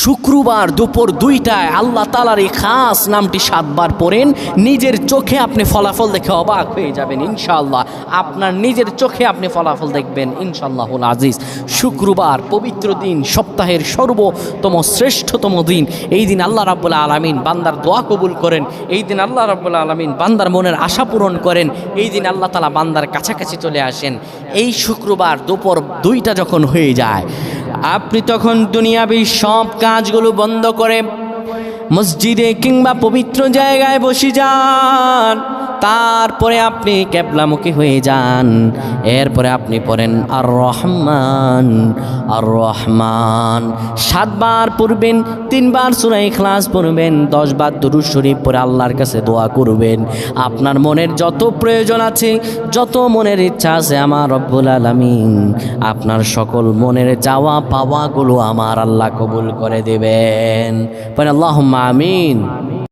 শুক্রবার দুপুর দুইটায় আল্লাহ তালার এই খাস নামটি সাতবার পড়েন। নিজের চোখে আপনি ফলাফল দেখে অবাক হয়ে যাবেন ইনশাল্লাহ আপনার নিজের চোখে আপনি ফলাফল দেখবেন ইনশাল্লাহুল আজিজ। শুক্রবার পবিত্র দিন, সপ্তাহের সর্বতম শ্রেষ্ঠতম দিন। এই দিন আল্লাহ রাব্বুল আলমিন বান্দার দোয়া কবুল করেন। এই দিন আল্লাহ রাব্বুল আলমিন বান্দার মনের আশা পূরণ করেন। এই দিন আল্লাহ তালা বান্দার কাছাকাছি চলে আসেন। এই শুক্রবার দুপুর দুইটা যখন হয়ে যায় আপনি তখন দুনিয়াবি সব কাজগুলো বন্ধ করে মসজিদে কিংবা পবিত্র জায়গায় বসে যান। তারপরে আপনি ক্যাবলামুখী হয়ে যান। এরপরে আপনি পড়েন আর রহমান আর রহমান সাতবার পড়বেন, তিনবার সুরাই ক্লাস পড়বেন, দশবার দুরুদ শরীফ পরে আল্লাহর কাছে দোয়া করবেন। আপনার মনের যত প্রয়োজন আছে, যত মনের ইচ্ছা আছে, আমার রব্বুল আলমিন আপনার সকল মনের চাওয়া পাওয়াগুলো আমার আল্লাহ কবুল করে দেবেন। পরে আল্লাহ আমিন